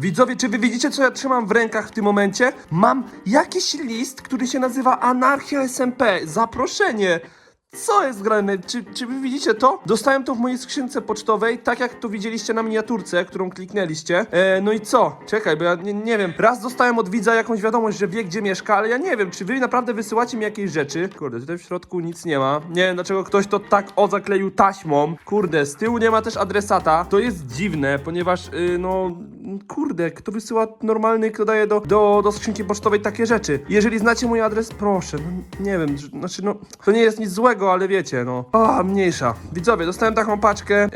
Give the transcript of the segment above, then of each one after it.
Widzowie, czy wy widzicie, co ja trzymam w rękach w tym momencie? Mam jakiś list, który się nazywa Anarchia SMP. Zaproszenie. Co jest grane? Czy, czy wy widzicie to? Dostałem to w mojej skrzynce pocztowej, tak jak to widzieliście na miniaturce, którą kliknęliście. E, no i co? Czekaj, bo ja nie, nie wiem. Raz dostałem od widza jakąś wiadomość, że wie, gdzie mieszka, ale ja nie wiem, czy wy naprawdę wysyłacie mi jakieś rzeczy. Kurde, tutaj w środku nic nie ma. Nie wiem, dlaczego ktoś to tak o taśmą. Kurde, z tyłu nie ma też adresata. To jest dziwne, ponieważ, y, no, kurde, kto wysyła normalny, kto daje do, do, do skrzynki pocztowej takie rzeczy. Jeżeli znacie mój adres, proszę, no, nie wiem, znaczy, no, to nie jest nic złego, ale wiecie, no. A, mniejsza. Widzowie, dostałem taką paczkę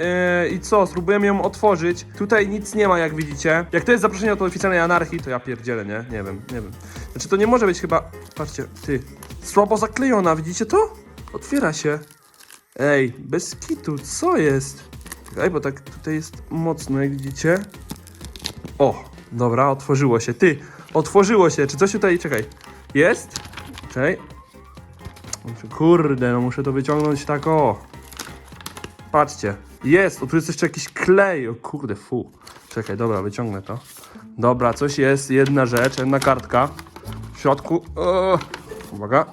yy, i co, spróbujemy ją otworzyć. Tutaj nic nie ma, jak widzicie. Jak to jest zaproszenie od oficjalnej anarchii, to ja pierdzielę, nie? Nie wiem, nie wiem. Znaczy, to nie może być chyba, patrzcie, ty, słabo zaklejona, widzicie to? Otwiera się. Ej, bez kitu, co jest? Czekaj, bo tak tutaj jest mocno, jak widzicie. O, dobra, otworzyło się. Ty, otworzyło się. Czy coś tutaj, czekaj, jest? Czekaj. Kurde, no muszę to wyciągnąć tak o. Patrzcie, jest, o tu jest jeszcze jakiś klej, o kurde, fu. Czekaj, dobra, wyciągnę to. Dobra, coś jest, jedna rzecz, jedna kartka. W środku, o, uwaga.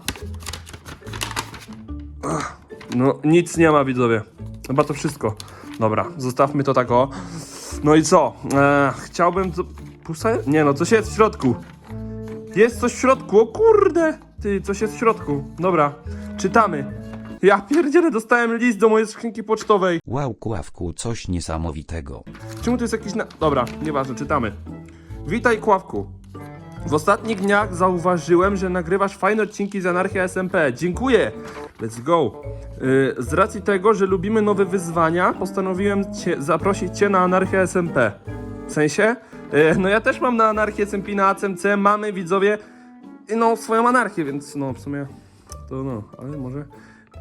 No, nic nie ma, widzowie. Chyba to wszystko. Dobra, zostawmy to tak o. No i co? E, chciałbym... To... Pusta? Nie no, coś jest w środku. Jest coś w środku, o kurde! Ty, coś jest w środku. Dobra, czytamy. Ja pierdzielę, dostałem list do mojej skrzynki pocztowej. Wow, Kławku, coś niesamowitego. Czemu to jest jakiś na... Dobra, nieważne, czytamy. Witaj, Kławku. W ostatnich dniach zauważyłem, że nagrywasz fajne odcinki z Anarchia SMP. Dziękuję! Let's go! Yy, z racji tego, że lubimy nowe wyzwania, postanowiłem cię, zaprosić Cię na Anarchia SMP. W sensie? Yy, no ja też mam na Anarchię SMP na ACMC, mamy widzowie, no swoją anarchię, więc no w sumie to no, ale może...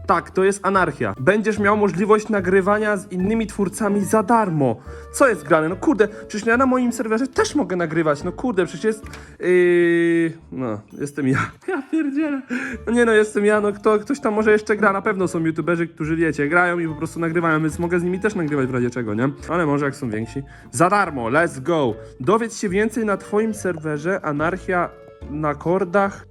Tak, to jest anarchia. Będziesz miał możliwość nagrywania z innymi twórcami za darmo. Co jest grane? No kurde, przecież ja na moim serwerze też mogę nagrywać. No kurde, przecież jest. Yy... No, jestem ja. Ja pierdzielę. No nie no, jestem ja, no kto, ktoś tam może jeszcze gra. Na pewno są youtuberzy, którzy wiecie, grają i po prostu nagrywają, więc mogę z nimi też nagrywać w razie czego, nie? Ale może jak są więksi. Za darmo, let's go. Dowiedz się więcej na twoim serwerze Anarchia na kordach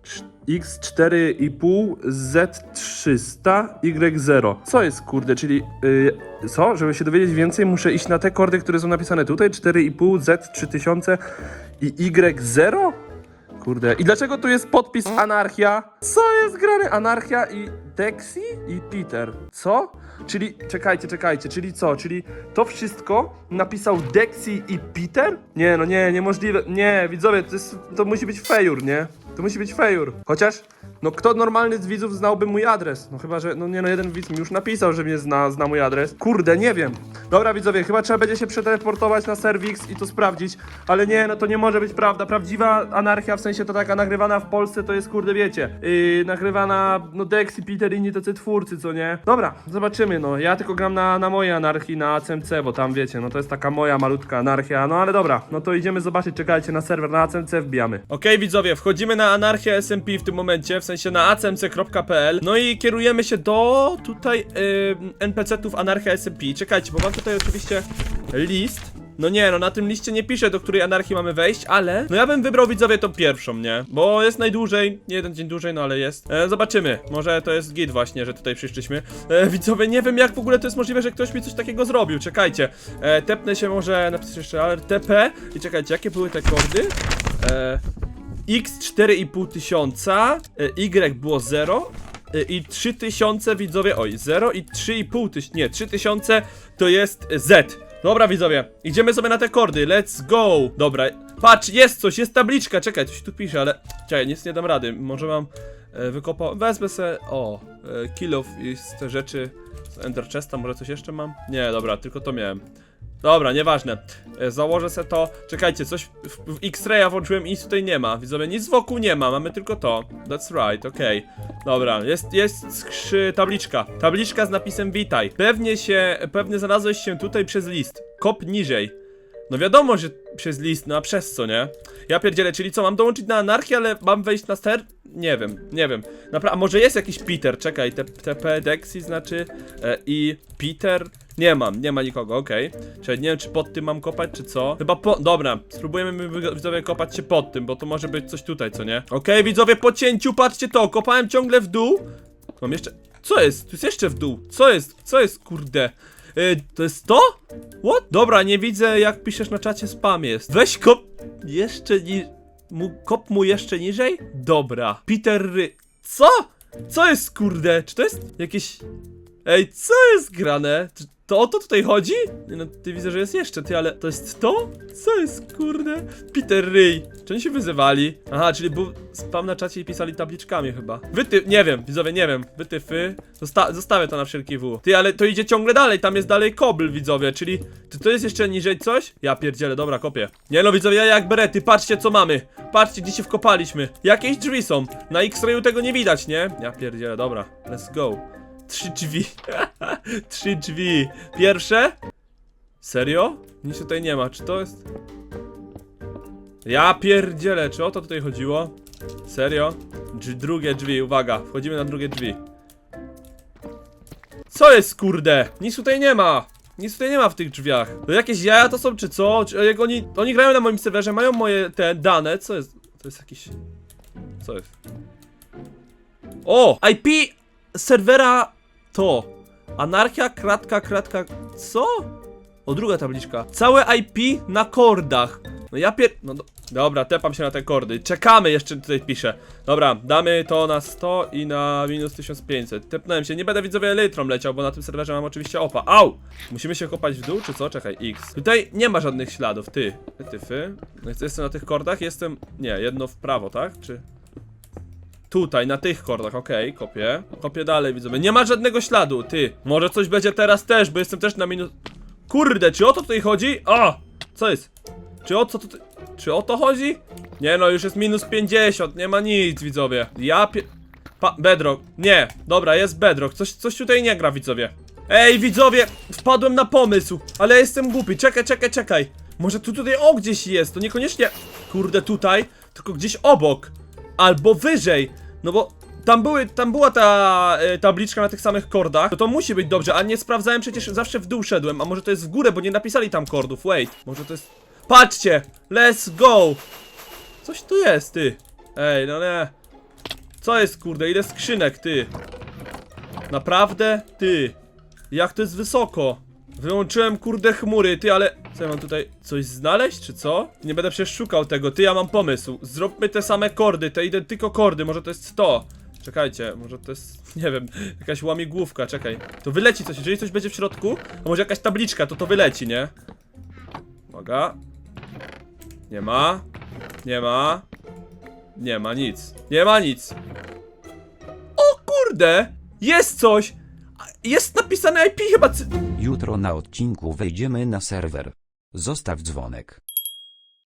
X4,5 Z300 Y0. Co jest kurde, czyli yy, co? Żeby się dowiedzieć więcej, muszę iść na te kordy, które są napisane tutaj 4,5 Z3000 i Y0? Kurde, i dlaczego tu jest podpis Anarchia? Co jest grane? Anarchia i Dexy i Peter. Co? Czyli, czekajcie, czekajcie, czyli co? Czyli to wszystko napisał Dexy i Peter? Nie, no nie, niemożliwe. Nie, widzowie, to, jest, to musi być fejur, nie? To musi być fejur. Chociaż, no kto normalny z widzów znałby mój adres? No chyba, że, no nie no, jeden widz mi już napisał, że mnie zna, zna mój adres. Kurde, nie wiem. Dobra, widzowie, chyba trzeba będzie się przeteleportować na Serwix i to sprawdzić. Ale nie, no to nie może być prawda. Prawdziwa anarchia, w sensie to taka nagrywana w Polsce, to jest kurde, wiecie. Yy, nagrywana, no Dex i Peter inni tacy twórcy, co nie? Dobra, zobaczymy, no. Ja tylko gram na, na mojej anarchii, na ACMC, bo tam wiecie, no to jest taka moja malutka anarchia. No ale dobra, no to idziemy zobaczyć, czekajcie na serwer, na ACMC wbijamy. Okej, widzowie, wchodzimy na anarchię SMP w tym momencie, w sensie na acmc.pl. No i kierujemy się do tutaj yy, NPC-ów anarchia SMP. Czekajcie, bo mam tutaj oczywiście list. No nie, no na tym liście nie pisze, do której anarchii mamy wejść, ale no ja bym wybrał widzowie tą pierwszą, nie? Bo jest najdłużej, nie jeden dzień dłużej, no ale jest. E, zobaczymy, może to jest git właśnie, że tutaj przyszliśmy. E, widzowie, nie wiem jak w ogóle to jest możliwe, że ktoś mi coś takiego zrobił, czekajcie. E, tepnę się może, napisać jeszcze alert TP i czekajcie, jakie były te kordy? E, X 4,5 tysiąca, e, Y było 0 e, i 3000 widzowie, oj 0 i 3,5 tysiąca, nie 3000 to jest Z. Dobra widzowie, idziemy sobie na te kordy, let's go! Dobra, patrz, jest coś, jest tabliczka, czekaj, coś tu pisze, ale... Czekaj, nic nie dam rady, może mam e, wykopał... Wezmę se, o, e, kill off i te rzeczy z Ender Chesta, może coś jeszcze mam? Nie, dobra, tylko to miałem. Dobra, nieważne. E, Założę se to. Czekajcie, coś w, w X-raya włączyłem i nic tutaj nie ma. Widzowie, nic wokół nie ma, mamy tylko to. That's right, okej. Dobra, jest, jest skrzy, tabliczka. Tabliczka z napisem witaj. Pewnie się, pewnie znalazłeś się tutaj przez list. Kop niżej. No wiadomo, że przez list, no a przez co, nie? Ja pierdzielę, czyli co, mam dołączyć na anarchię, ale mam wejść na ster? Nie wiem, nie wiem. Napra a może jest jakiś Peter, czekaj, TP Dexy znaczy e, i Peter? Nie mam, nie ma nikogo, okej. Czyli nie wiem, czy pod tym mam kopać, czy co. Chyba po... Dobra, spróbujemy widzowie kopać się pod tym, bo to może być coś tutaj, co nie? Okej, widzowie, po cięciu, patrzcie to, kopałem ciągle w dół. Mam jeszcze... Co jest? Tu jest jeszcze w dół. Co jest? Co jest, kurde? Yy, to jest to? What? Dobra, nie widzę, jak piszesz na czacie spam jest. Weź kop... Jeszcze ni... Mu... Kop mu jeszcze niżej? Dobra. Peter Ry... Co? Co jest, kurde? Czy to jest jakieś... Ej, co jest grane? Czy to o to tutaj chodzi? No, ty widzę, że jest jeszcze, ty, ale to jest to? Co jest, kurde? Peter Ryj. Czy oni się wyzywali? Aha, czyli był spam na czacie i pisali tabliczkami chyba. Wyty... Nie wiem, widzowie, nie wiem. Wytyfy. Zosta zostawię to na wszelki W. Ty, ale to idzie ciągle dalej, tam jest dalej kobl, widzowie, czyli... Czy to jest jeszcze niżej coś? Ja pierdzielę, dobra, kopię. Nie no, widzowie, ja jak berety, patrzcie co mamy. Patrzcie, gdzie się wkopaliśmy. Jakieś drzwi są. Na X-rayu tego nie widać, nie? Ja pierdzielę, dobra. Let's go. Trzy drzwi. Trzy drzwi. Pierwsze? Serio? Nic tutaj nie ma. Czy to jest... Ja pierdzielę, czy o to tutaj chodziło? Serio? Drzwi, drugie drzwi, uwaga. Wchodzimy na drugie drzwi. Co jest, kurde? Nic tutaj nie ma. Nic tutaj nie ma w tych drzwiach. To jakieś jaja to są, czy co? Czy, jak oni, oni grają na moim serwerze, mają moje te dane. Co jest? To jest jakiś... Co jest? O! IP serwera to. Anarchia, kratka, kratka. Co? O, druga tabliczka. Całe IP na kordach. No ja pier... No do... Dobra, tepam się na te kordy. Czekamy, jeszcze tutaj piszę. Dobra, damy to na 100 i na minus 1500. Tepnąłem się, nie będę widzowie elytrą leciał, bo na tym serwerze mam oczywiście opa. Au! Musimy się kopać w dół, czy co? Czekaj, X. Tutaj nie ma żadnych śladów, ty. Ty, fy. No, jestem na tych kordach, jestem... Nie, jedno w prawo, tak? Czy... Tutaj, na tych kordach, okej, kopię. Kopię dalej, widzowie. Nie ma żadnego śladu, ty. Może coś będzie teraz też, bo jestem też na minus... Kurde, czy o to tutaj chodzi? O! Co jest? Czy o co tutaj... Czy o to chodzi? Nie no, już jest minus 50, nie ma nic, widzowie. Ja pie... Pa... Bedrock. Nie, dobra, jest Bedrock. Coś, coś tutaj nie gra, widzowie. Ej, widzowie! Wpadłem na pomysł, ale jestem głupi. Czekaj, czekaj, czekaj. Może tu tutaj o gdzieś jest, to niekoniecznie... Kurde, tutaj, tylko gdzieś obok. Albo wyżej. No bo tam, były, tam była ta e, tabliczka na tych samych kordach, to to musi być dobrze, a nie sprawdzałem przecież, zawsze w dół szedłem, a może to jest w górę, bo nie napisali tam kordów, wait, może to jest... Patrzcie, let's go! Coś tu jest, ty. Ej, no nie. Co jest, kurde, ile skrzynek, ty? Naprawdę? Ty. Jak to jest wysoko? Wyłączyłem, kurde, chmury, ty, ale... Co ja mam tutaj? Coś znaleźć, czy co? Nie będę przecież szukał tego, ty, ja mam pomysł. Zróbmy te same kordy, te identyko kordy, może to jest to. Czekajcie, może to jest, nie wiem, jakaś łamigłówka, czekaj. To wyleci coś, jeżeli coś będzie w środku, a może jakaś tabliczka, to to wyleci, nie? Uwaga. Nie ma. Nie ma. Nie ma nic. Nie ma nic. O kurde! Jest coś! Jest napisane IP chyba. Jutro na odcinku wejdziemy na serwer. Zostaw dzwonek.